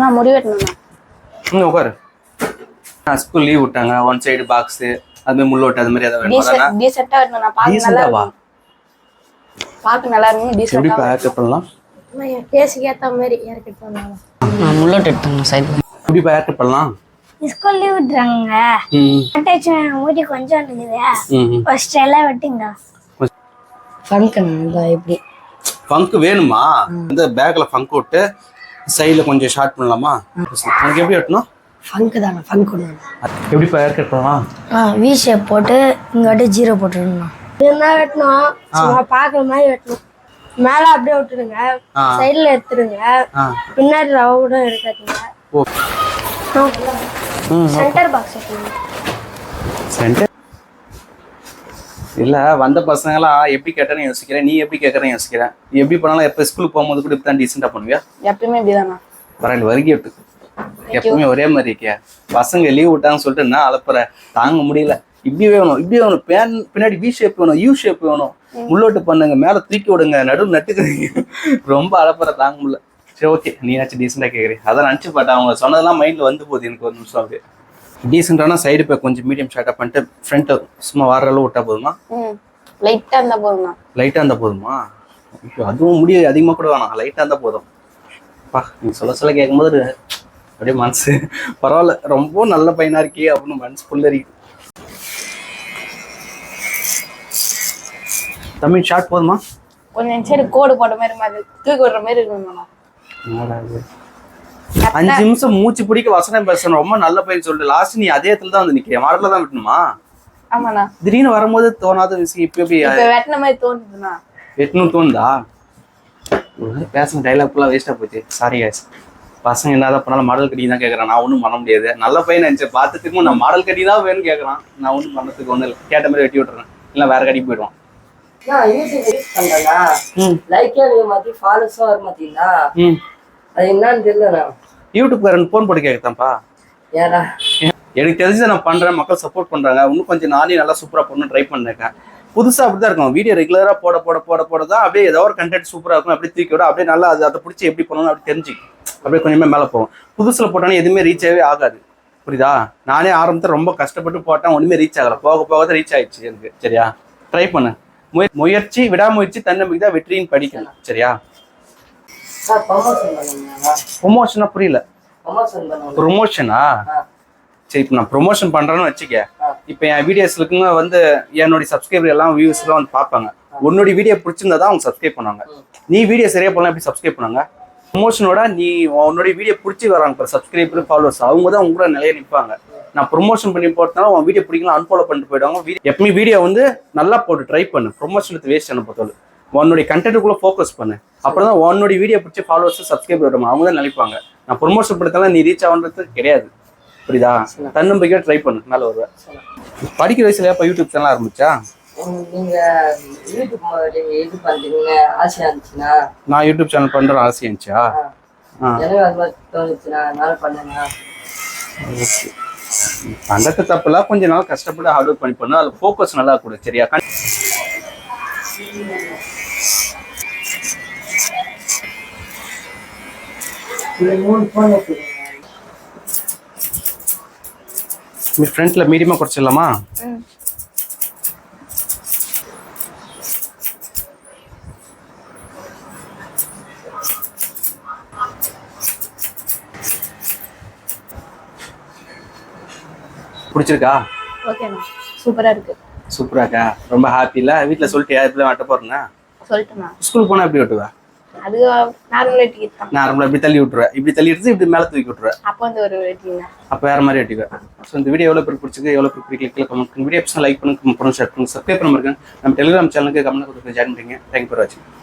நான் முடி வெட்டணும்ண்ணா ம் உட்காரு. ஸ்கூல் லீவ் விட்டாங்க. ஒன் சைடு பாக்ஸ் அது மாதிரி முள்ளோட்டு அது மாதிரி ஏதாவது வேணுமா? டீசெண்டா வெட்டணும்ண்ணா பார்க்க நல்லா டீசெண்டாவா இருக்கும் பார்க்க நல்லா இருக்கும் எப்படி டீசெண்டா பேக்கப் பண்ணலாம்? பேசுக்கு ஏத்த மாதிரி இறக்கிட்டு போனாங்க நான் முள்ளோட்டு எடுத்தேன் சைடில் எப்படி பேக்கப் பண்ணலாம்? ஸ்கூல் லீவ் விட்டுறாங்க. ம். அட்டாச்சு மூடி கொஞ்சம் இருக்குது ஃபர்ஸ்ட் எல்லாம் வெட்டிங்க. ஃபங்க்கு நான் இப்படி ஃபங்க் வேணுமா? இந்த பேக்ல ஃபங்க் விட்டு சைடில் கொஞ்சம் ஷார்ட் பண்ணலாமா? எனக்கு எப்படி வெட்டணும்? ஃபங்க்கு தானே ஃபங்க் ஒன்று எப்படி பேக்கப் பண்ணலாம்? ஆ வி ஷேப் போட்டு இங்காட்டி ஜீரோ போட்டுருந்தோம் என்ன வெட்டணும்? சும்மா பாக்குற மாதிரி வெட்டணும். மேல அப்படியே விட்டுருங்க. சைடுல எடுத்துருங்க பின்னாடி ரவ கூட எடுக்காதீங்க. சென்டர் பாக்ஸ் சென்டர் இல்ல வந்த பசங்களாம் எப்படி கேட்டேன்னு யோசிக்கிறேன் நீ எப்படி கேட்கறேன்னு யோசிக்கிறேன். நீ எப்படி பண்ணாலும் எப்போ ஸ்கூலுக்கு போகும்போது கூட இப்படி தான் டீசெண்டாக பண்ணுவியா? எப்பயுமே இப்படிதாண்ணா பரவாயில்ல வருகை விட்டு. எப்பவுமே ஒரே மாதிரி இருக்கியா? பசங்க லீவ் விட்டாங்கன்னு சொல்லிட்டு நான் அலப்புற தாங்க முடியல. இப்படி வேணும் இப்படி வேணும். பேன் பின்னாடி வி ஷேப் வேணும் யூ ஷேப் வேணும். முள்ளோட்டு பண்ணுங்க மேல தூக்கி விடுங்க நடுவு நட்டுக்குறீங்க. ரொம்ப அலப்புற தாங்க முடியல. சரி ஓகே நீயாச்சும் டீசெண்டாக கேட்குறீங்க அதான் நினச்சி பாட்டேன் அவங்க சொன்னதெல்லாம் மைண்டில் வந்து போகுது எனக்கு ஒரு நிமிஷம் அப்படியே. டீசெண்டான சைடு இப்போ கொஞ்சம் மீடியம் ஷார்ட்டாக பண்ணிட்டு ஃப்ரண்ட்டை சும்மா வர அளவு விட்டா போதுமா? ம். லைட்டா இருந்தா போதும்ண்ணா லைட்டாக இருந்தால் போதுமா? அதுவும் முடிய அதிகமாக கூட வேணாம். லைட்டாக இருந்தால் போதும். பா நீ சொல்ல சொல்ல கேட்கும்போது அப்படியே மனசு பரவாயில்ல. ரொம்ப நல்ல பையனா இருக்கே அப்படின்னு மனசு புல்லரிக்குது. தமிழ் ஷார்ட் போதுமா? கொஞ்சம் சரி கோடு போட்ட மாதிரி மாதிரி தூக்கி விடுற மாதிரி இது? அஞ்சு நிமிஷம் மூச்சு பிடிக்க வசனம் பேசணும். ரொம்ப நல்ல பையன் சொல்லிட்டு. லாஸ்ட் நீ அதே இடத்துல தான் வந்து நிக்கிறியா? மாடல தான் விட்டணுமா? ஆமாண்ணா. திடீர்னு வரும்போது தோணாத விஷயம் இப்ப எப்படி இப்ப வெட்டின மாதிரி தோணுதுண்ணா. எட்நூறு தோணுதா? பேசின டைலாக் ஃபுல்லாக வேஸ்ட்டாக போச்சு. Sorry guys. பசங்க என்னதான் பண்ணாலும் மாடல் கட்டி தான் கேட்குறான் நான் ஒன்றும் பண்ண முடியாது. நல்ல பையன் நினச்சேன். பார்த்துட்டு நான் மாடல் கட்டி தான் வேணும்னு கேட்குறான் நான் ஒன்றும் பண்ணதுக்கு ஒன்றும் இல்லை. கேட்ட மாதிரி வெட்டி விட்டுறேன். இல்லை வேற கடைக்கு போயிடுவான். லைக்கே மாத்தி ஃபாலோஸும் வர மாட்டீங்களா? அது என்னன்னு தெரியல யூடியூப்காரன் ஃபோன் போட்டு கேட்குதான்ப்பா ஏடா. எனக்கு தெரிஞ்சு நான் பண்றேன் மக்கள் சப்போர்ட் பண்றாங்க. இன்னும் கொஞ்சம் நானே நல்லா சூப்பரா பண்ணணும் ட்ரை பண்ணிருக்கேன். புதுசா அப்படிதான் இருக்கும். வீடியோ ரெகுலரா போட போட போட போட தான் அப்படியே ஏதோ ஒரு கண்டென்ட் சூப்பரா இருக்கும். அப்படியே தூக்கி விட அப்படியே நல்லா அது அதை பிடிச்சி எப்படி பண்ணணும் அப்படி தெரிஞ்சுக்கும் அப்படியே கொஞ்சமே மேல போகும். புதுசுல போட்டானே எதுவுமே ரீச் ஆகவே ஆகாது. புரியுதா? நானே ஆரம்பத்தில் ரொம்ப கஷ்டப்பட்டு போட்டேன் ஒண்ணுமே ரீச் ஆகல. போக போக தான் ரீச் ஆயிடுச்சு எனக்கு. சரியா? ட்ரை பண்ணு. முய- முயற்சி விடாமுயற்சி தன்னம்பிக்கை தான் வெற்றியின் படிக்கணும். சரியா? சார் ப்ரொமோஷன் புரியல. ப்ரொமோஷன் சரி இப்போ நான் ப்ரொமோஷன் பண்றேன்னு வச்சுக்க இப்போ என் வீடியோஸ்லுக்குங்க வந்து என்னுடைய சப்ஸ்கிரைபர் எல்லாம் வியூஸ் எல்லாம் வந்து பார்ப்பாங்க. உன்னுடைய வீடியோ பிடிச்சிருந்தா தான் அவங்க சப்ஸ்கிரைப் பண்ணுவாங்க. நீ வீடியோ சரியா பண்ணலாம் எப்படி சப்ஸ்கிரைப் பண்ணாங்க ப்ரொமோஷனோட நீ உன்னுடைய வீடியோ பிடிச்சி வராங்க சப்ஸ்கிரைபர் ஃபாலோவர்ஸ் அவங்க தான் உங்க கூட நிலைய நிற்பாங்க நான் ப்ரொமோஷன் பண்ணி போட்டனால உன் வீடியோ பிடிக்கலாம் அன்ஃபாலோ பண்ணிட்டு போயிடுவாங்க. எப்பவுமே வீடியோ வந்து நல்லா போட்டு ட்ரை பண்ணு. ப்ரொமோஷன் வேஸ்ட் பண்ண பொறுத்தவரை உன்னுடைய கண்டென்ட்டுக்குள்ள ஃபோக்கஸ் பண்ணு. அப்புறம் தான் உன்னுடைய வீடியோ பிடிச்சி ஃபாலோவர்ஸ் சப்ஸ்கிரைபர் விடுமா அவங்க தான் நினைப்பாங்க. நான் ப்ரொமோஷன் படுத்தாலும் நீ ரீச் ஆகுன்றது கிடையாது. புரியுதா? தன்னம்பிக்கையா ட்ரை பண்ணு. மேல வருவேன் படிக்கிற வயசுல எப்ப யூடியூப் சேனல் ஆரம்பிச்சா? நான் யூடியூப் சேனல் பண்ற ஆசை இருந்துச்சா? பண்றது தப்புல கொஞ்ச நாள் கஷ்டப்பட்டு ஹார்ட் ஒர்க் பண்ணி பண்ணு. அதுல ஃபோக்கஸ் நல்லா கொடு சரியா கண்- இந்த மூணு ஃபோன் வச்சுருங்க మీ ఫ్రంట్లో మీడియమా కుర్చీలమ్మా ம் பிடிச்சிருக்கா ஓகேண்ணா சூப்பரா இருக்கு சூப்பராக்கா ரொம்ப ஹாப்பில வீட்ல சொல்லிட்டியா இப்படி வெட்ட போறேன்னா? சொல்லிட்டேண்ணா ஸ்கூல் போனா எப்படி வெட்டுவா அது நார்மலா தான். நார்மலா இப்படி தள்ளி விட்டுருவேன் இப்படி தள்ளி எடுத்து இப்படி மேல தூக்கி விட்டுருவேன் அப்போ வந்து ஒரு அப்போ வேற மாதிரி வெட்டிக்குவேன் ஸோ இந்த வீடியோ எவ்வளோ பேர் பிடிச்சிருக்கு எவ்வளோ பேர் பிடிக்கல கீழே கமெண்ட் வீடியோ லைக் பண்ணுங்க ஷேர் பண்ணுங்க சப்ஸ்கிரைப் பண்ண இருக்கேன் நம்ம டெலிகிராம் சேனலுக்கு கமெண்ட் கொடுத்து ஜாயின் பண்ணுறீங்க தேங்க் ஃபார் வாட்சிங்